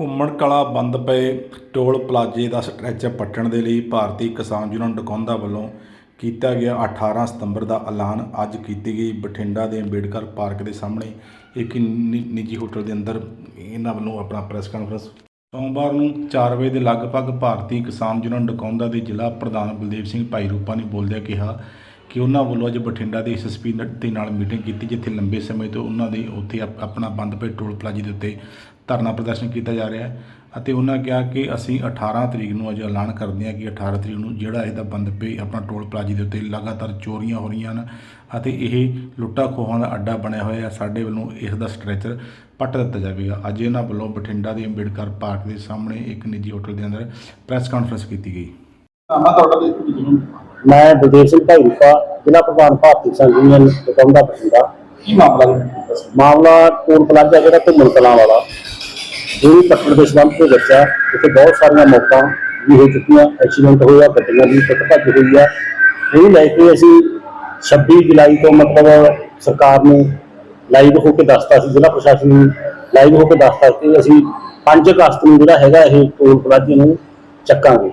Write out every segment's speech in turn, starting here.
ਘੁੰਮਣ ਕਲਾ ਬੰਦ ਪਏ। ਟੋਲ ਪਲਾਜ਼ੇ ਦਾ ਸਟ੍ਰੈਚਰ ਪੱਟਣ ਦੇ ਲਈ ਭਾਰਤੀ ਕਿਸਾਨ ਯੂਨੀਅਨ ਡਕੌਂਦਾ ਵੱਲੋਂ ਕੀਤਾ ਗਿਆ 18 ਸਤੰਬਰ ਦਾ ਐਲਾਨ। ਅੱਜ ਕੀਤੀ ਗਈ ਬਠਿੰਡਾ ਦੇ ਅੰਬੇਡਕਰ ਪਾਰਕ ਦੇ ਸਾਹਮਣੇ ਇੱਕ ਨਿ- ਨਿੱਜੀ ਹੋਟਲ ਦੇ ਅੰਦਰ ਇਹਨਾਂ ਵੱਲੋਂ ਆਪਣਾ ਪ੍ਰੈਸ ਕਾਨਫਰੰਸ। ਸੋਮਵਾਰ ਨੂੰ 4 ਵਜੇ ਦੇ ਲਗਭਗ ਭਾਰਤੀ ਕਿਸਾਨ ਯੂਨੀਅਨ ਡਕੌਂਦਾ ਦੇ ਜ਼ਿਲ੍ਹਾ ਪ੍ਰਧਾਨ ਬਲਦੇਵ ਸਿੰਘ ਭਾਈ ਰੂਪਾ ਨੇ ਬੋਲਦਿਆਂ ਕਿਹਾ ਕਿ ਉਹਨਾਂ ਵੱਲੋਂ ਅੱਜ ਬਠਿੰਡਾ ਦੇ ਐਸਐਸਪੀ ਦੇ ਨਾਲ ਮੀਟਿੰਗ ਕੀਤੀ, ਜਿੱਥੇ ਲੰਬੇ ਸਮੇਂ ਤੋਂ ਉਹਨਾਂ ਦੇ ਉੱਥੇ ਆਪ- ਆਪਣਾ ਬੰਦ ਪਏ ਟੋਲ ਪਲਾਜ਼ੇ ਦੇ ਉੱਤੇ ਧਰਨਾ ਪ੍ਰਦਰਸ਼ਨ ਕੀਤਾ ਜਾ ਰਿਹਾ ਹੈ ਅਤੇ ਉਹਨਾਂ ਕਿਹਾ ਕਿ ਅਸੀਂ 18 ਤਰੀਕ ਨੂੰ ਅੱਜ ਐਲਾਨ ਕਰਦੇ ਹਾਂ ਕਿ 18 ਤਰੀਕ ਨੂੰ ਜਿਹੜਾ ਇਹਦਾ ਬੰਦ ਪਏ ਆਪਣਾ ਟੋਲ ਪਲਾਜ਼ੇ ਦੇ ਉੱਤੇ ਲਗਾਤਾਰ ਚੋਰੀਆਂ ਹੋ ਰਹੀਆਂ ਹਨ ਅਤੇ ਇਹ ਲੁੱਟਾ ਖੋਹਾਂ ਦਾ ਅੱਡਾ ਬਣਿਆ ਹੋਇਆ ਹੈ। ਸਾਡੇ ਵੱਲੋਂ ਇਸ ਦਾ ਸਟ੍ਰੈਚਰ ਪੱਟ ਦਿੱਤਾ ਜਾਵੇਗਾ। ਅੱਜ ਇਹਨਾਂ ਵੱਲੋਂ ਬਠਿੰਡਾ ਦੇ ਅੰਬੇਡਕਰ ਪਾਰਕ ਦੇ ਸਾਹਮਣੇ ਇੱਕ ਨਿੱਜੀ ਹੋਟਲ ਦੇ ਅੰਦਰ ਪ੍ਰੈਸ ਕਾਨਫਰੰਸ ਕੀਤੀ ਗਈ। ਨਾਮਾ ਤੁਹਾਡਾ ਦੇ ਕੀ ਮੈਂ ਬਲਦੇਵ ਸਿੰਘ ਭਾਈ ਰੂਪਾ ਜ਼ਿਲ੍ਹਾ ਪ੍ਰਧਾਨ ਭਾਰਤੀ ਕਿਸਾਨ ਯੂਨੀਅਨ ਬਠਿੰਡਾ। ਮਾਮਲਾ ਹੈ ਮਾਮਲਾ ਟੋਲ ਪਲਾਜ਼ਾ ਜਿਹੜਾ ਘੁੰਮਣ ਕਲਾਂ ਵਾਲਾ। ਜਿਹੜੀ ਪੱਟਣ ਦੇ ਸੰਬੰਧ ਤੋਂ ਦੱਸਿਆ, ਉੱਥੇ ਬਹੁਤ ਸਾਰੀਆਂ ਮੌਤਾਂ ਵੀ ਹੋ ਚੁੱਕੀਆਂ ਐਕਸੀਡੈਂਟ ਹੋਇਆ, ਗੱਡੀਆਂ ਦੀ ਟੁੱਟ ਭੱਜ ਹੋਈ ਆ। ਇਹ ਲੈ ਕੇ ਅਸੀਂ 26 ਜੁਲਾਈ ਤੋਂ ਮਤਲਬ ਸਰਕਾਰ ਨੂੰ ਲਾਈਵ ਹੋ ਕੇ ਦੱਸਤਾ ਸੀ, ਜ਼ਿਲ੍ਹਾ ਪ੍ਰਸ਼ਾਸਨ ਨੂੰ ਲਾਈਵ ਹੋ ਕੇ ਦੱਸਤਾ ਕਿ ਅਸੀਂ 5 ਅਗਸਤ ਨੂੰ ਜਿਹੜਾ ਹੈਗਾ ਇਹ ਟੋਲ ਪਲਾਜ਼ੇ ਨੂੰ ਚੱਕਾਂਗੇ।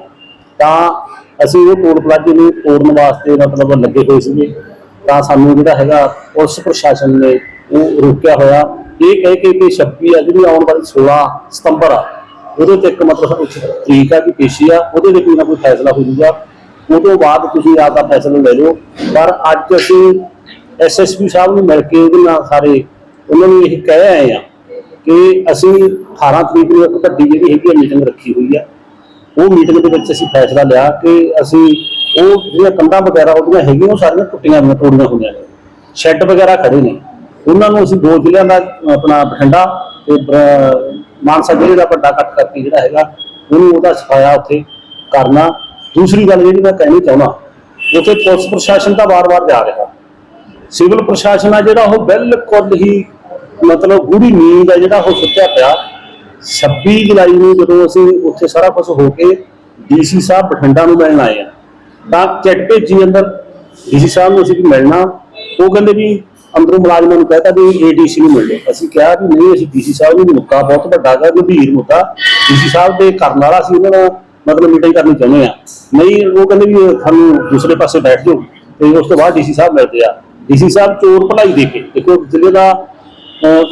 ਤਾਂ ਅਸੀਂ ਉਹ ਟੋਲ ਪਲਾਜ਼ੇ ਨੂੰ ਤੋੜਨ ਵਾਸਤੇ ਮਤਲਬ ਲੱਗੇ ਹੋਏ ਸੀਗੇ। ਤਾਂ ਸਾਨੂੰ ਜਿਹੜਾ ਹੈਗਾ ਪੁਲਿਸ ਪ੍ਰਸ਼ਾਸਨ ਨੇ ਉਹ ਰੋਕਿਆ ਹੋਇਆ। ਇਹ ਕਹਿ ਕੇ ਕਿ 26 ਆ ਜਿਹੜੀ ਆਉਣ ਵਾਲੀ 16 ਸਤੰਬਰ ਆ, ਉਹਦੇ ਤੇ ਇੱਕ ਮਤਲਬ ਉੱਚ ਤਰੀਕ ਆ ਕਿ ਪੇਸ਼ੀ ਆ, ਉਹਦੇ ਤੇ ਕੋਈ ਨਾ ਕੋਈ ਫੈਸਲਾ ਹੋ ਜਾਊਗਾ। ਉਹ ਤੋਂ ਬਾਅਦ ਤੁਸੀਂ ਆਪ ਦਾ ਫੈਸਲਾ ਲੈ ਲਓ। ਪਰ ਅੱਜ ਅਸੀਂ ਐਸਐਸਪੀ ਸਾਹਿਬ ਨੂੰ ਮਿਲ ਕੇ ਉਹਦੇ ਨਾਲ ਸਾਰੇ ਉਹਨਾਂ ਨੂੰ ਇਹ ਕਹਿ ਆਏ ਆ ਕਿ ਅਸੀਂ 18 ਤਰੀਕ ਨੂੰ ਇੱਕ ਵੱਡੀ ਜਿਹੜੀ ਹੈਗੀ ਮੀਟਿੰਗ ਰੱਖੀ ਹੋਈ ਆ। ਉਹ ਮੀਟਿੰਗ ਦੇ ਵਿੱਚ ਅਸੀਂ ਫੈਸਲਾ ਲਿਆ ਕਿ ਅਸੀਂ ਉਹ ਜਿਹੜੀਆਂ ਕੰਧਾਂ ਵਗੈਰਾ ਉਹਦੀਆਂ ਹੈਗੀਆਂ, ਉਹ ਸਾਰੀਆਂ ਟੁੱਟੀਆਂ ਹੋਈਆਂ, ਤੋੜੀਆਂ ਹੋਈਆਂ ਨੇ। ਸ਼ੈੱਡ ਵਗੈਰਾ ਖੜੇ ਨੇ। ਉਹਨਾਂ ਨੂੰ ਅਸੀਂ ਦੋ ਜ਼ਿਲ੍ਹਿਆਂ ਦਾ, ਆਪਣਾ ਬਠਿੰਡਾ ਤੇ ਮਾਨਸਾ ਜ਼ਿਲ੍ਹੇ ਦਾ ਵੱਡਾ ਇਕੱਠ ਕਰਕੇ ਜਿਹੜਾ ਹੈਗਾ, ਉਹਨੂੰ ਉਹਦਾ ਸਫਾਇਆ ਉੱਥੇ ਕਰਨਾ। ਦੂਸਰੀ ਗੱਲ ਜਿਹੜੀ ਮੈਂ ਕਹਿਣੀ ਚਾਹੁੰਦਾ, ਉੱਥੇ ਪੁਲਿਸ ਪ੍ਰਸ਼ਾਸਨ ਤਾਂ ਵਾਰ-ਵਾਰ ਜਾ ਰਿਹਾ। ਸਿਵਲ ਪ੍ਰਸ਼ਾਸਨ ਆ ਜਿਹੜਾ ਉਹ ਬਿਲਕੁਲ ਹੀ ਮਤਲਬ ਗੂੜੀ ਨੀਂਦ ਆ ਜਿਹੜਾ ਉਹ ਸੁੱਤਿਆ ਪਿਆ। 26 ਜੁਲਾਈ ਨੂੰ ਜਦੋਂ ਅਸੀਂ ਉੱਥੇ ਸਾਰਾ ਕੁਝ ਹੋ ਕੇ ਡੀਸੀ ਸਾਹਿਬ ਬਠਿੰਡਾ ਨੂੰ ਮਿਲਣ ਆਏ ਆ, ਤਾਂ ਚੈੱਕ ਭੇਜੀ ਅੰਦਰ। ਡੀਸੀ ਸਾਹਿਬ ਨੂੰ ਅਸੀਂ ਮਿਲਣਾ। ਉਹ ਕਹਿੰਦੇ ਵੀ ਅੰਦਰੋਂ ਮੁਲਾਜ਼ਮਾਂ ਨੂੰ ਕਹਿਤਾ ਵੀ ਏਡੀਸੀ ਨੂੰ ਮਿਲ ਲਓ ਅਸੀਂ ਕਿਹਾ ਵੀ ਨਹੀਂ, ਅਸੀਂ ਡੀਸੀ ਸਾਹਿਬ ਨੂੰ ਵੀ ਮੁੱਦਾ ਬਹੁਤ ਵੱਡਾ ਗਾ, ਗੰਭੀਰ ਮੁੱਦਾ। ਡੀਸੀ ਸਾਹਿਬ ਦੇ ਕਰਨ ਵਾਲਾ ਸੀ ਉਹਨਾਂ ਦਾ ਮਤਲਬ ਮੀਟਿੰਗ ਕਰਨੀ ਚਾਹੁੰਦੇ ਆ ਨਹੀਂ, ਉਹ ਕਹਿੰਦੇ ਵੀ ਤੁਹਾਨੂੰ ਦੂਸਰੇ ਪਾਸੇ ਬੈਠ ਜਾਓ ਤੇ ਉਸ ਤੋਂ ਬਾਅਦ ਡੀਸੀ ਸਾਹਿਬ ਮਿਲਦੇ ਆ। ਡੀਸੀ ਸਾਹਿਬ ਚੋਰ ਭਲਾਈ ਦੇ ਕੇ, ਦੇਖੋ ਜ਼ਿਲ੍ਹੇ ਦਾ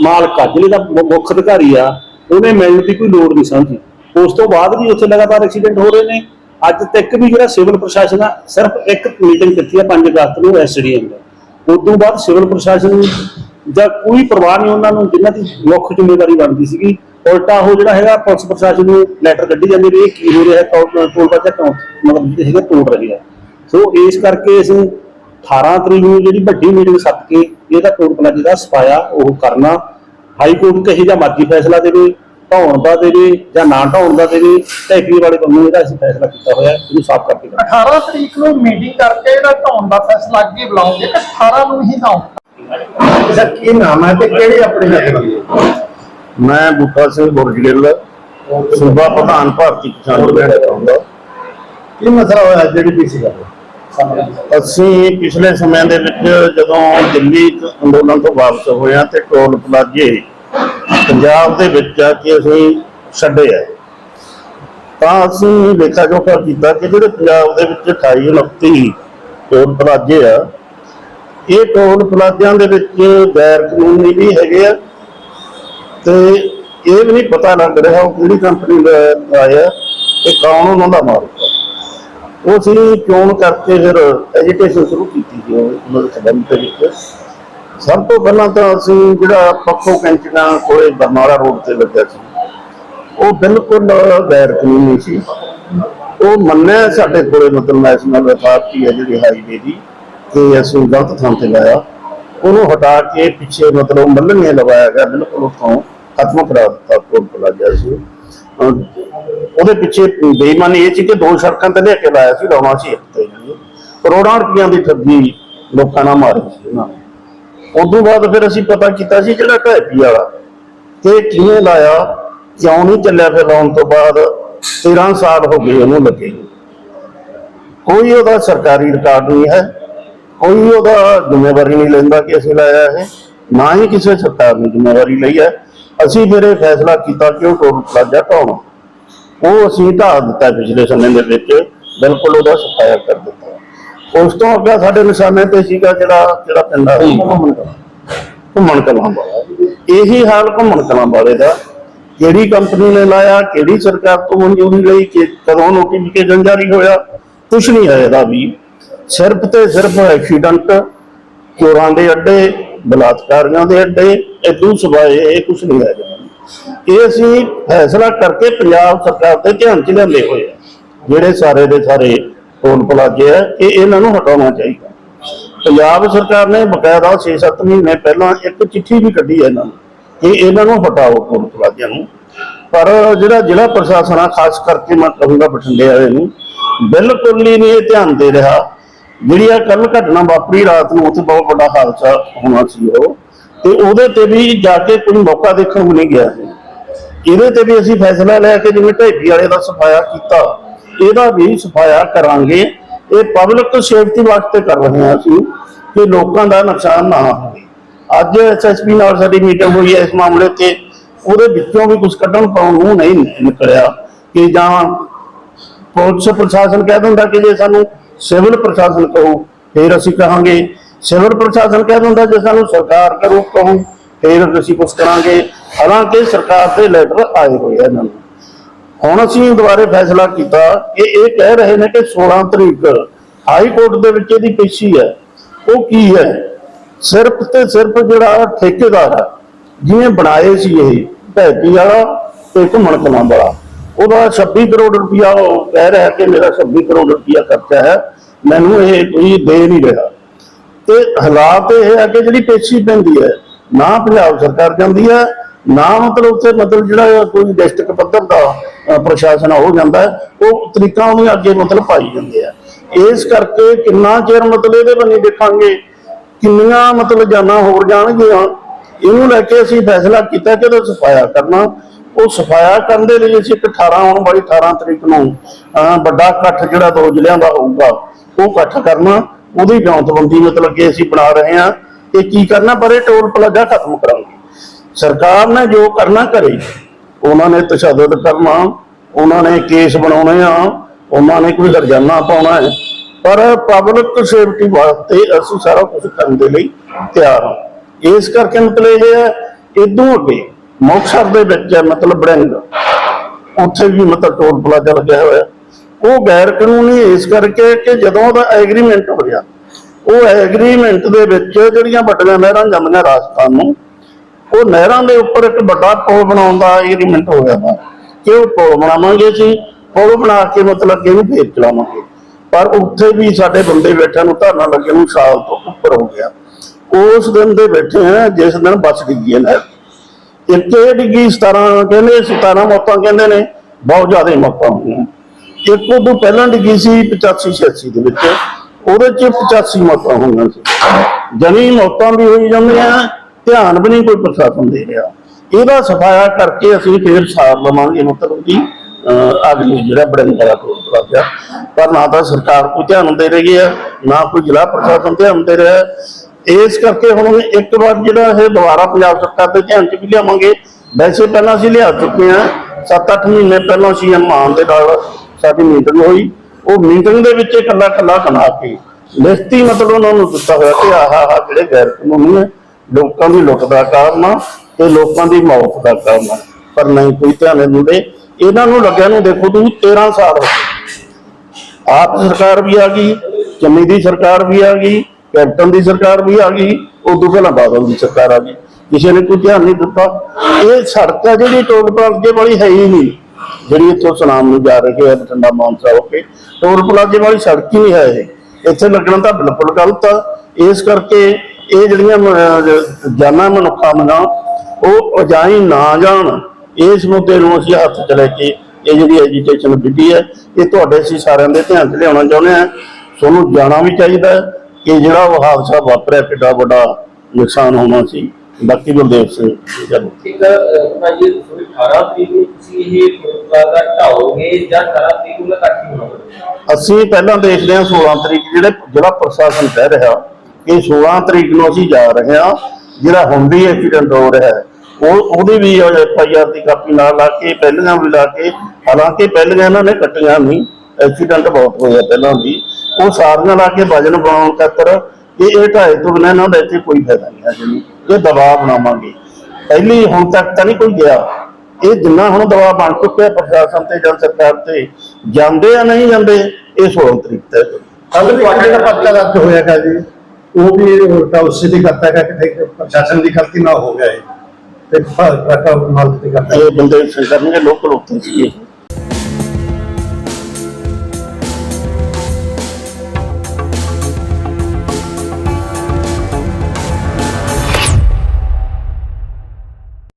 ਮਾਲਕ ਆ, ਜ਼ਿਲ੍ਹੇ ਦਾ ਮੁੱਖ ਅਧਿਕਾਰੀ ਆ, ਉਹਨੇ ਮਿਲਣ ਦੀ ਕੋਈ ਲੋੜ ਨਹੀਂ ਸਮਝੀ। ਉਸ ਤੋਂ ਬਾਅਦ ਵੀ ਉੱਥੇ ਲਗਾਤਾਰ ਐਕਸੀਡੈਂਟ ਹੋ ਰਹੇ ਨੇ। ਅੱਜ ਤੱਕ ਵੀ ਜਿਹੜਾ ਸਿਵਲ ਪ੍ਰਸ਼ਾਸਨ ਆ, ਸਿਰਫ ਇੱਕ ਮੀਟਿੰਗ ਕੀਤੀ ਆ 5 ਅਗਸਤ ਨੂੰ ਐਸਡੀਐਮ ਦਾ ਉਸ ਬਾਅਦ ਸਿਵਲ ਪ੍ਰਸ਼ਾਸਨ ਜਾਂ ਕੋਈ ਪਰਵਾਹ ਨਹੀਂ ਉਹਨਾਂ ਨੂੰ, ਜਿਨ੍ਹਾਂ ਦੀ ਮੁੱਖ ਜ਼ਿੰਮੇਵਾਰੀ ਬਣਦੀ ਸੀਗੀ। ਉਲਟਾ ਉਹ ਜਿਹੜਾ ਹੈਗਾ, ਪੁਲਿਸ ਪ੍ਰਸ਼ਾਸਨ ਨੂੰ ਲੈਟਰ ਕੱਢੀ ਜਾਂਦੇ ਵੀ ਇਹ ਕੀ ਹੋ ਰਿਹਾ ਹੈ ਟੋਲ ਟੋਲ ਬਾਜਾ ਕਿਉਂ ਮਤਲਬ ਜਿਹੜੇ ਹੈਗੇ ਤੋੜ ਰਹੇ ਆ। ਸੋ ਇਸ ਕਰਕੇ ਅਸੀਂ 18 ਤਰੀਕ ਨੂੰ ਜਿਹੜੀ ਵੱਡੀ ਮੀਟਿੰਗ ਸੱਦ ਕੇ ਇਹਦਾ ਟੋਲ ਪਲਾਜ਼ੇ ਦਾ ਸਫਾਇਆ ਉਹ ਕਰਨਾ, ਹਾਈ ਕੋਰਟ ਕਹੇ ਜਾਂ ਮਰਜ਼ੀ ਫੈਸਲਾ ਦੇਵੇ ਢਾਉਣ ਦਾ ਦੇਵੇ ਜਾਂ ਨਾ ਢਾਉਣ ਦਾ ਦੇਵੇ ਢੈਪੀ ਵਾਲੇ ਬੰਦੇ ਇਹਦਾ ਅਸੀਂ ਫੈਸਲਾ ਕੀਤਾ ਹੋਇਆ ਇਹਨੂੰ ਸਾਫ਼ ਕਰਕੇ ਕਰਾਂਗੇ। 18 ਤਰੀਕ ਨੂੰ ਮੀਟਿੰਗ ਕਰਕੇ ਇਹਦਾ ਢਾਉਣ ਦਾ ਫੈਸਲਾ ਅੱਗੇ ਬੁਲਾਉਂਗੇ ਕਿ 18 ਨੂੰ ਹੀ ਢਾਉਂ ਸਰ ਕੀ ਨਾਮ ਹੈ ਤੇ ਕਿਹੜੀ ਆਪਣੀ ਜਥੇਬੰਦੀ ਮੈਂ ਬੂਟਾ ਸਿੰਘ ਗੁਰਜਗਿੱਲ ਸੂਬਾ ਪ੍ਰਧਾਨ ਭਾਰਤੀ ਕਿਸਾਨ ਯੂਨੀਅਨ ਚਾਹੁੰਦਾ ਕੀ ਮਸਲਾ ਹੋਇਆ ਜਿਹੜੀ ਪੀਸੀ ਦਾ ਅਸੀਂ ਪਿਛਲੇ ਸਮਿਆਂ ਦੇ ਵਿੱਚ ਜਦੋਂ ਦਿੱਲੀ ਅੰਦੋਲਨ ਤੋਂ ਵਾਪਸ ਹੋਇਆ ਤੇ ਟੋਲ ਪਲਾਜ਼ੇ ਪੰਜਾਬ ਦੇ ਵਿੱਚ ਆ ਕੇ ਅਸੀਂ ਛੱਡੇ ਆ ਤਾਂ ਅਸੀਂ ਲੇਖਾ ਜੋਖਾ ਕੀਤਾ ਕਿ ਜਿਹੜੇ ਪੰਜਾਬ ਦੇ ਵਿੱਚ 28 29 ਟੋਲ ਪਲਾਜ਼ੇ ਆ, ਇਹ ਟੋਲ ਪਲਾਜ਼ਿਆਂ ਦੇ ਵਿੱਚ ਗੈਰ ਕਾਨੂੰਨੀ ਵੀ ਹੈਗੇ ਆ ਤੇ ਇਹ ਵੀ ਨਹੀਂ ਪਤਾ ਲੱਗ ਰਿਹਾ ਉਹ ਕਿਹੜੀ ਕੰਪਨੀ ਦਾ ਆਇਆ ਤੇ ਕੌਣ ਉਹਨਾਂ ਦਾ ਮਾਲਕ ਆ। ਉਹ ਸੀ ਚੋਣ ਕਰਕੇ ਫਿਰ ਐਜੀਟੇਸ਼ਨ ਸ਼ੁਰੂ ਕੀਤੀ ਜੀ ਉਹਨਾਂ ਸੰਬੰਧ ਦੇ ਵਿੱਚ। ਸਭ ਤੋਂ ਪਹਿਲਾਂ ਤਾਂ ਅਸੀਂ ਜਿਹੜਾ ਪੱਖੋ ਕੈਂਚੀਆਂ ਕੋਲੇ ਬਰਨਾਲਾ ਰੋਡ ਤੇ ਲੱਗਿਆ ਸੀ, ਉਹ ਬਿਲਕੁਲ ਗੈਰ ਕਾਨੂੰਨੀ ਸੀ। ਉਹ ਮੰਨਿਆ ਸਾਡੇ ਕੋਲੇ, ਮਤਲਬ ਨੈਸ਼ਨਲ ਅਥਾਰਟੀ ਹੈ ਜਿਹੜੀ ਹਾਈਵੇ ਦੀ, ਕਿ ਅਸੀਂ ਗਲਤ ਥਾਂ ਤੇ ਲਾਇਆ। ਉਹਨੂੰ ਹਟਾ ਕੇ ਪਿੱਛੇ ਮਤਲਬ ਮੱਲਣੇ ਲਵਾਇਆ ਗਿਆ, ਬਿਲਕੁਲ ਉੱਥੋਂ ਖਤਮ ਕਰਾ ਦਿੱਤਾ, ਕੋਲ ਪਲਾ ਗਿਆ ਸੀ। ਉਹਦੇ ਪਿੱਛੇ ਬੇਈਮਾਨੀ ਇਹ ਸੀ ਕਿ ਦੋ ਸੜਕਾਂ ਤੇ ਲੈ ਕੇ ਲਾਇਆ ਸੀ ਲਾਉਣਾ ਸੀ ਇੱਕ ਤੇ। ਜੀ। ਕਰੋੜਾਂ ਰੁਪਈਆਂ ਦੀ ਠੱਗੀ ਲੋਕਾਂ ਨਾਲ ਮਾਰੀ ਸੀ ਉਹਨਾਂ ਨੇ। ਉਦੋਂ ਬਾਅਦ ਫਿਰ ਅਸੀਂ ਪਤਾ ਕੀਤਾ ਸੀ ਜਿਹੜਾ ਢੈਪੀ ਵਾਲਾ, ਤੇ ਕਿਵੇਂ ਲਾਇਆ, ਕਿਉਂ ਨਹੀਂ ਚੱਲਿਆ ਫਿਰ ਲਾਉਣ ਤੋਂ ਬਾਅਦ 13 ਸਾਲ ਹੋ ਗਏ ਉਹਨੂੰ ਲੱਗੇ ਕੋਈ ਉਹਦਾ ਸਰਕਾਰੀ ਰਿਕਾਰਡ ਨਹੀਂ ਹੈ, ਕੋਈ ਉਹਦਾ ਜ਼ਿੰਮੇਵਾਰੀ ਨਹੀਂ ਲੈਂਦਾ ਕਿ ਅਸੀਂ ਲਾਇਆ ਹੈ ਨਾ ਹੀ ਕਿਸੇ ਸਰਕਾਰ ਨੇ ਜ਼ਿੰਮੇਵਾਰੀ ਲਈ ਹੈ। ਅਸੀਂ ਫਿਰ ਇਹ ਫੈਸਲਾ ਕੀਤਾ ਕਿ ਉਹ ਟੋਲ ਪਲਾਜ਼ਾ ਢਾਉਣਾ। ਉਹ ਅਸੀਂ ਢਾਹ ਦਿੱਤਾ ਪਿਛਲੇ ਸਮੇਂ ਦੇ ਵਿੱਚ, ਬਿਲਕੁਲ ਉਹਦਾ ਸਫਾਇਆ ਕਰ ਦਿੱਤਾ। ਉਸ ਤੋਂ ਅੱਗੇ ਸਾਡੇ ਨਿਸ਼ਾਨੇ ਤੇ ਸੀਗਾ ਜਿਹੜਾ ਜਿਹੜਾ ਪਿੰਡ ਆ ਘੁੰਮਣ ਕਲਾਂ। ਵਾਲਾ। ਇਹੀ ਹਾਲ ਘੁੰਮਣ ਕਲਾਂ ਵਾਲੇ ਦਾ। ਕਿਹੜੀ ਕੰਪਨੀ ਨੇ ਲਾਇਆ ਕਿਹੜੀ ਸਰਕਾਰ ਤੋਂ ਮਨਜ਼ੂਰੀ ਲਈ ਕਿ ਕਦੋਂ ਨੋਟੀਫਿਕੇਸ਼ਨ ਜਾਰੀ ਹੋਇਆ ਕੁਛ ਨਹੀਂ ਹੈ ਇਹਦਾ ਵੀ। ਸਿਰਫ ਤੇ ਸਿਰਫ ਐਕਸੀਡੈਂਟ ਚੋਰਾਂ ਦੇ ਅੱਡੇ ਬਲਾਤਕਾਰੀਆਂ ਦੇ ਅੱਡੇ ਇਦੋਂ ਸਿਵਾਏ ਇਹ ਕੁਛ ਨਹੀਂ ਹੈ ਇਹ ਅਸੀਂ ਫੈਸਲਾ ਕਰਕੇ ਪੰਜਾਬ ਸਰਕਾਰ ਦੇ ਧਿਆਨ ਚ ਲਿਆਂਦੇ ਹੋਏ ਜਿਹੜੇ ਸਾਰੇ ਦੇ ਸਾਰੇ ਟੋਲ ਪਲਾਜ਼ੇ ਹੈ ਇਹ ਇਹਨਾਂ ਨੂੰ ਹਟਾਉਣਾ ਚਾਹੀਦਾ। ਪੰਜਾਬ ਸਰਕਾਰ ਨੇ ਬਕਾਇਦਾ 6-7 ਮਹੀਨੇ ਪਹਿਲਾਂ ਇੱਕ ਚਿੱਠੀ ਵੀ ਕੱਢੀ ਹੈ ਇਹਨਾਂ ਨੂੰ ਕਿ ਇਹਨਾਂ ਨੂੰ ਹਟਾਓ ਟੋਲ ਪਲਾਜ਼ਿਆਂ ਨੂੰ। ਪਰ ਜਿਹੜਾ ਜ਼ਿਲ੍ਹਾ ਪ੍ਰਸ਼ਾਸਨ ਆ, ਖਾਸ ਕਰਕੇ ਮੈਂ ਕਹੂੰਗਾ ਬਠਿੰਡੇ ਵਾਲੇ ਨੂੰ, ਬਿਲਕੁਲ ਹੀ ਨਹੀਂ ਇਹ ਧਿਆਨ ਦੇ ਰਿਹਾ। ਜਿਹੜੀ ਆ ਕੱਲ ਘਟਨਾ ਵਾਪਰੀ ਰਾਤ ਨੂੰ, ਉੱਥੇ ਬਹੁਤ ਵੱਡਾ ਹਾਦਸਾ ਹੋਣਾ ਸੀ ਉਹ। ਤੇ ਉਹਦੇ ਤੇ ਵੀ ਜਾ ਕੇ ਕੋਈ ਮੌਕਾ ਦੇਖਣ ਨੂੰ ਨਹੀਂ ਗਿਆ। ਇਹਦੇ ਤੇ ਵੀ ਅਸੀਂ ਫੈਸਲਾ ਲਿਆ ਕਿ ਜਿਵੇਂ ਢੇਬੀ ਵਾਲੇ ਦਾ ਸਫਾਇਆ ਕੀਤਾ। ਇਹਦਾ ਵੀ ਸਫਾਇਆ ਕਰਾਂਗੇ। ਇਹ ਪਬਲਿਕ ਸੇਫਟੀ ਵਾਸਤੇ ਕਰ ਰਹੇ ਹਾਂ ਅਸੀਂ ਕਿ ਲੋਕਾਂ ਦਾ ਨੁਕਸਾਨ ਨਾ ਹੋਵੇ। ਅੱਜ ਐਸਐਸਪੀ ਨਾਲ ਸਾਡੀ ਮੀਟਿੰਗ ਹੋਈ ਹੈ ਇਸ ਮਾਮਲੇ ਤੇ। ਉਹਦੇ ਵਿੱਚੋਂ ਵੀ ਕੁਝ ਕੱਢਣ ਪਾਉਣ ਨੂੰ ਨਹੀਂ ਨਿਕਲਿਆ ਕਿ ਜਾਂ ਪੁਲਿਸ ਪ੍ਰਸ਼ਾਸਨ ਕਹਿ ਦਿੰਦਾ ਕਿ ਜੇ ਸਾਨੂੰ ਸਿਵਲ ਪ੍ਰਸ਼ਾਸਨ ਕਹੋ, ਫਿਰ ਅਸੀਂ ਕਹਾਂਗੇ। ਸਿਵਲ ਪ੍ਰਸ਼ਾਸਨ ਕਹਿ ਦਿੰਦਾ ਜੇ ਸਾਨੂੰ ਸਰਕਾਰ ਕਰੋ ਕਹੋ, ਫਿਰ ਅਸੀਂ ਕੁਝ ਕਰਾਂਗੇ। ਹਾਲਾਂਕਿ ਸਰਕਾਰ ਦੇ ਲੈਟਰ ਆਏ ਹੋਏ ਆ ਇਹਨਾਂ ਨੂੰ। ਹੁਣ ਅਸੀਂ ਦੁਬਾਰੇ ਫੈਸਲਾ ਕੀਤਾ ਕਿ ਇਹ ਕਹਿ ਰਹੇ ਨੇ ਕਿ 16 ਤਰੀਕ ਹਾਈ ਕੋਰਟ ਦੇ ਵਿੱਚ ਇਹਦੀ ਪੇਸ਼ੀ ਹੈ। ਉਹ ਕੀ ਹੈ? ਸਿਰਫ ਤੇ ਸਿਰਫ ਜਿਹੜਾ ਠੇਕੇਦਾਰ ਹੈ ਜਿਹਨੇ ਬਣਾਏ ਸੀ ਇਹ ਭੈਤੀ ਵਾਲਾ ਤੇ ਘੁੰਮਣ ਕਲਾਂ ਵਾਲਾ। ਉਹਦਾ 26 ਕਰੋੜ ਰੁਪਇਆ ਉਹ ਕਹਿ ਰਿਹਾ ਕਿ ਮੇਰਾ 26 ਕਰੋੜ ਰੁਪਇਆ ਖਰਚਾ ਹੈ, ਮੈਨੂੰ ਇਹ ਕੋਈ ਦੇ ਨਹੀਂ ਰਿਹਾ। ਤੇ ਹਾਲਾਤ ਇਹ ਹੈ ਕਿ ਜਿਹੜੀ ਪੇਸ਼ੀ ਪੈਂਦੀ ਹੈ, ਨਾ ਪੰਜਾਬ ਸਰਕਾਰ ਜਾਂਦੀ ਹੈ ਨਾ ਮਤਲਬ ਉੱਥੇ ਮਤਲਬ ਜਿਹੜਾ ਕੋਈ ਡਿਸਟ੍ਰਿਕਟ ਪੱਧਰ ਦਾ ਪ੍ਰਸ਼ਾਸਨ ਹੋ ਜਾਂਦਾ ਉਹ ਤਰੀਕਾ ਉਹਨੇ ਅੱਗੇ ਮਤਲਬ ਪਾਈ ਜਾਂਦੇ ਆ। ਇਸ ਕਰਕੇ ਕਿੰਨਾ ਚਿਰ ਮਤਲਬ ਇਹਦੇ ਬੰਨੀ ਦੇਖਾਂਗੇ, ਕਿੰਨੀਆਂ ਮਤਲਬ ਜਾਨਾਂ ਹੋਰ ਜਾਣਗੀਆਂ। ਇਹਨੂੰ ਲੈ ਕੇ ਅਸੀਂ ਫੈਸਲਾ ਕੀਤਾ ਕਿ ਉਹਦਾ ਸਫਾਇਆ ਕਰਨਾ। ਉਹ ਸਫਾਇਆ ਕਰਨ ਦੇ ਲਈ ਅਸੀਂ ਇੱਕ 18 ਆਉਣ ਵਾਲੀ 18 ਤਰੀਕ ਨੂੰ ਵੱਡਾ ਇਕੱਠ ਜਿਹੜਾ ਦੋ ਜ਼ਿਲ੍ਹਿਆਂ ਦਾ ਹੋਊਗਾ, ਉਹ ਇਕੱਠ ਕਰਨਾ। ਉਹਦੀ ਜੌਂਤਬੰਦੀ ਮਤਲਬ ਕਿ ਅਸੀਂ ਬਣਾ ਰਹੇ ਹਾਂ। ਕਿ ਕੀ ਕਰਨਾ? ਪਰ ਇਹ ਟੋਲ ਪਲਾਜ਼ਾ ਖਤਮ ਕਰਾਂਗੇ ਸਰਕਾਰ ਨੇ ਜੋ ਕਰਨਾ ਕਰੇ। ਉਹਨਾਂ ਨੇ ਤਸ਼ੱਦਦ ਕਰਨਾ, ਉਹਨਾਂ ਨੇ ਕੇਸ ਬਣਾਉਣੇ ਆ, ਉਹਨਾਂ ਨੇ ਕੋਈ ਹਰਜਾਨਾ ਪਾਉਣਾ ਹੈ। ਪਰ ਪਬਲਿਕ ਸੇਫਟੀ ਵਾਸਤੇ ਅਸੀਂ ਸਾਰਾ ਕੁਝ ਕਰਨ ਦੇ ਲਈ ਤਿਆਰ ਹਾਂ। ਇਸ ਕਰਕੇ ਮਤਲਬ ਇਹ ਹੈ ਇਦੋਂ ਅੱਗੇ, ਮੁਕਤਸਰ ਦੇ ਵਿੱਚ ਹੈ ਮਤਲਬ ਬੜਿੰਗ। ਉੱਥੇ ਵੀ ਮਤਲਬ ਟੋਲ ਪਲਾਜ਼ਾ ਲੱਗਿਆ ਹੋਇਆ। ਉਹ ਗੈਰ ਕਾਨੂੰਨੀ ਇਸ ਕਰਕੇ ਕਿ ਜਦੋਂ ਉਹਦਾ ਐਗਰੀਮੈਂਟ ਹੋ ਗਿਆ, ਉਹ ਐਗਰੀਮੈਂਟ ਦੇ ਵਿੱਚ ਜਿਹੜੀਆਂ ਵੱਡੀਆਂ ਨਹਿਰਾਂ ਜਾਂਦੀਆਂ ਰਾਜਸਥਾਨ ਨੂੰ ਉਹ ਨਹਿਰਾਂ ਦੇ ਉੱਪਰ ਇੱਕ ਵੱਡਾ ਪੁਲ ਬਣਾਉਣ ਦਾ ਐਗਰੀਮੈਂਟ ਹੋ ਗਿਆ ਵਾ। ਕਿ ਉਹ ਪੁਲ ਬਣਾਵਾਂਗੇ ਸੀ ਪੁਲ ਬਣਾ ਕੇ ਮਤਲਬ ਕਿ ਇਹਨੂੰ ਫੇਰ ਚਲਾਵਾਂਗੇ। ਪਰ ਉੱਥੇ ਵੀ ਸਾਡੇ ਬੰਦੇ ਬੈਠਿਆਂ ਨੂੰ ਧਰਨਾ ਲੱਗੇ ਨੂੰ ਸਾਲ ਤੋਂ ਉੱਪਰ ਹੋ ਗਿਆ। ਉਸ ਦਿਨ ਦੇ ਬੈਠੇ ਆ, ਜਿਸ ਦਿਨ ਬੱਸ ਡਿੱਗੀ ਹੈ ਨਹਿਰ। ਇੱਕ ਇਹ ਡਿੱਗੀ 17 ਕਹਿੰਦੇ 17 ਮੌਤਾਂ ਕਹਿੰਦੇ ਨੇ, ਬਹੁਤ ਜ਼ਿਆਦਾ ਮੌਤਾਂ ਹੋਈਆਂ। ਇੱਕ ਉਦੋਂ ਪਹਿਲਾਂ ਡਿੱਗੀ ਸੀ 85 86 ਦੇ ਵਿੱਚ। ਉਹਦੇ ਚ 85 ਮੌਤਾਂ ਹੋਈਆਂ ਸੀ। ਜਨੀ ਮੌਤਾਂ ਵੀ ਹੋਈ ਜਾਂਦੀਆਂ ਧਿਆਨ ਵੀ ਨਹੀਂ ਕੋਈ ਪ੍ਰਸ਼ਾਸਨ ਦੇ ਰਿਹਾ। ਇਹਦਾ ਸਫਾਇਆ ਕਰਕੇ ਅਸੀਂ ਫੇਰ ਸਾਰ ਲਵਾਂਗੇ ਮਤਲਬ ਕਿ ਅਗਲੀ ਜਿਹੜਾ ਬੜਿੰਦਰਾ ਕੋਲ ਪਲਾਜ਼ਾ ਪਰ ਨਾ ਤਾਂ ਸਰਕਾਰ ਕੋਈ ਧਿਆਨ ਦੇ ਰਹੀ ਹੈ, ਨਾ ਕੋਈ ਜ਼ਿਲ੍ਹਾ ਪ੍ਰਸ਼ਾਸਨ ਧਿਆਨ ਦੇ ਰਿਹਾ ਇਸ ਕਰਕੇ ਹੁਣ ਇੱਕ ਵਾਰ ਜਿਹੜਾ ਇਹ ਦੁਬਾਰਾ ਪੰਜਾਬ ਸਰਕਾਰ ਦੇ ਧਿਆਨ ਚ ਵੀ ਲਿਆਵਾਂਗੇ। ਵੈਸੇ ਪਹਿਲਾਂ ਅਸੀਂ ਲਿਆ ਚੁੱਕੇ ਹਾਂ 7-8 ਮਹੀਨੇ ਪਹਿਲਾਂ ਸੀਐਮ ਮਾਨ ਦੇ ਨਾਲ ਸਾਡੀ ਮੀਟਿੰਗ ਹੋਈ। ਉਹ ਮੀਟਿੰਗ ਦੇ ਵਿੱਚ ਇਕੱਲਾ ਇਕੱਲਾ ਬਣਾ ਕੇ, ਲਿਖਤੀ ਮਤਲਬ ਉਹਨਾਂ ਨੂੰ ਦਿੱਤਾ ਹੋਇਆ ਕਿ ਆਹ ਆਹ ਜਿਹੜੇ ਗੈਰ ਕਾਨੂੰਨੀ ਹੈ ਲੋਕਾਂ ਦੀ ਲੁੱਟ ਦਾ ਕਾਰਨ ਆ ਤੇ ਲੋਕਾਂ ਦੀ ਮੌਤ ਦਾ ਕਾਰਨ ਆ। ਪਰ ਨਹੀਂ, ਕੋਈ ਧਿਆਨ ਦਿੰਦੇ ਇਹਨਾਂ ਨੂੰ ਲੱਗਿਆ ਨੂੰ ਦੇਖੋ ਤੁਸੀਂ 13 ਸਾਲ ਹੋ ਗਏ। ਆਪ ਸਰਕਾਰ ਵੀ ਆ ਗਈ ਚੰਨੀ ਦੀ ਸਰਕਾਰ ਵੀ ਆ ਗਈ, ਕੈਪਟਨ ਦੀ ਸਰਕਾਰ ਵੀ ਆ ਗਈ, ਉਦੋਂ ਪਹਿਲਾਂ ਬਾਦਲ ਦੀ ਸਰਕਾਰ ਆ ਗਈ। ਕਿਸੇ ਨੇ ਕੋਈ ਧਿਆਨ ਨਹੀਂ ਦਿੱਤਾ। ਇਹ ਸੜਕ ਆ ਜਿਹੜੀ ਟੋਲ ਪਲਾਜ਼ੇ ਵਾਲੀ ਹੈ ਹੀ ਨਹੀਂ। ਜਿਹੜੀ ਇੱਥੋਂ ਸੁਨਾਮ ਨੂੰ ਜਾ ਰਹੀ ਹੈ ਬਠਿੰਡਾ ਮਾਨਸਾ ਹੋ ਕੇ। ਟੋਲ ਪਲਾਜ਼ੇ ਵਾਲੀ ਸੜਕ ਹੀ ਨਹੀਂ ਹੈ ਇਹ। ਇੱਥੇ ਲੱਗਣਾ ਤਾਂ ਬਿਲਕੁਲ ਗਲਤ ਆ। ਇਸ ਕਰਕੇ ਇਹ ਜਿਹੜੀਆਂ ਜਾਨਾਂ ਮਨੁੱਖਾਂ ਦੀਆਂ ਉਹ ਅਜਾਈ ਨਾ ਜਾਣ। ਇਸ ਮੁੱਦੇ ਨੂੰ ਅਸੀਂ ਹੱਥ ਚ ਲੈ ਕੇ ਇਹ ਜਿਹੜੀ ਐਜੀਟੇਸ਼ਨ ਵਿੱਢੀ ਹੈ ਇਹ ਤੁਹਾਡੇ ਅਸੀਂ ਸਾਰਿਆਂ ਦੇ ਧਿਆਨ 'ਚ ਲਿਆਉਣਾ ਚਾਹੁੰਦੇ ਹਾਂ। ਤੁਹਾਨੂੰ ਜਾਣਾ ਵੀ ਚਾਹੀਦਾ ਹੈ ਕਿ ਜਿਹੜਾ ਉਹ ਹਾਦਸਾ ਵਾਪਰਿਆ ਕਿੱਡਾ ਵੱਡਾ ਨੁਕਸਾਨ ਹੋਣਾ ਸੀ। ਬਾਕੀ ਗੁਰਦੇਵ ਸਿੰਘ ਜੀ ਗੱਲ ਇੱਕ ਭਾਜੀ 18 ਤਰੀਕ ਨੂੰ ਤੁਸੀਂ ਇਹ ਪਲਾਜ਼ਾ ਢਾਓਗੇ ਜਾਂ 18 ਤਰੀਕ ਨੂੰ ਇਕੱਠੀ ਹੋਣਗੇ ਅਸੀਂ ਪਹਿਲਾਂ ਦੇਖਦੇ ਹਾਂ 16 ਤਰੀਕ ਜਿਹੜੇ ਜ਼ਿਲ੍ਹਾ ਪ੍ਰਸ਼ਾਸਨ ਕਹਿ ਰਿਹਾ। ਕਿ 16 ਤਰੀਕ ਨੂੰ ਅਸੀਂ ਜਾ ਰਹੇ ਹਾਂ, ਜਿਹੜਾ ਹੁਣ ਵੀ ਐਕਸੀਡੈਂਟ ਹੋ ਰਿਹਾ ਹੈ ਉਹ, ਉਹਦੀ ਵੀ ਐਫ ਆਈ ਆਰ ਦੀ ਕਾਪੀ ਨਾਲ ਲਾ ਕੇ, ਪਹਿਲੀਆਂ ਵੀ ਲਾ ਕੇ, ਹਾਲਾਂਕਿ ਪਹਿਲੀਆਂ ਇਹਨਾਂ ਨੇ ਕੱਟੀਆਂ ਨਹੀਂ ਐਕਸੀਡੈਂਟ ਬਹੁਤ ਹੋਇਆ ਪਹਿਲਾਂ ਵੀ, ਉਹ ਸਾਰੀਆਂ ਲਾ ਕੇ ਵਜਨ ਬਣਾਉਣ ਖਾਤਰ ਕਿ ਇਹ ਢਾਈ ਤੋਂ ਬਿਨਾਂ ਇਹਨਾਂ ਦਾ ਇੱਥੇ ਕੋਈ ਫਾਇਦਾ ਨਹੀਂ ਹੈ ਜੀ, ਇਹ ਦਬਾਅ ਬਣਾਵਾਂਗੇ। ਪਹਿਲੀ ਹੁਣ ਤੱਕ ਤਾਂ ਨਹੀਂ ਕੋਈ ਗਿਆ। ਇਹ ਜਿੰਨਾ ਹੁਣ ਦਬਾਅ ਬਣ ਚੁੱਕਿਆ ਪ੍ਰਸ਼ਾਸਨ ਤੇ, ਜਾਂ ਸਰਕਾਰ ਤੇ, ਜਾਂਦੇ ਆ, ਨਹੀਂ ਜਾਂਦੇ, ਇਹ 16 ਤਰੀਕ ਤੱਕ। ਕੱਲ ਵੀ ਕਿਹੜਾ ਪਰਚਾ ਦਰਜ ਹੋਇਆਗਾ ਜੀ। ਉਹ ਵੀ ਉਲਟਾ ਉਸੇ ਦੀ ਕਰਤਾ ਹੈ ਕਿ ਠੇਕੇ ਪ੍ਰਸ਼ਾਸਨ ਦੀ ਗਲਤੀ ਨਾਲ ਹੋ ਗਿਆ ਹੈ ਤੇ ਟਰੱਕ ਮਾਲਕ ਦੀ ਕਰਤਾ ਇਹ ਬੰਦੇ ਕਰਨਗੇ ਲੋਕਲ ਉੱਤੇ ਸੀ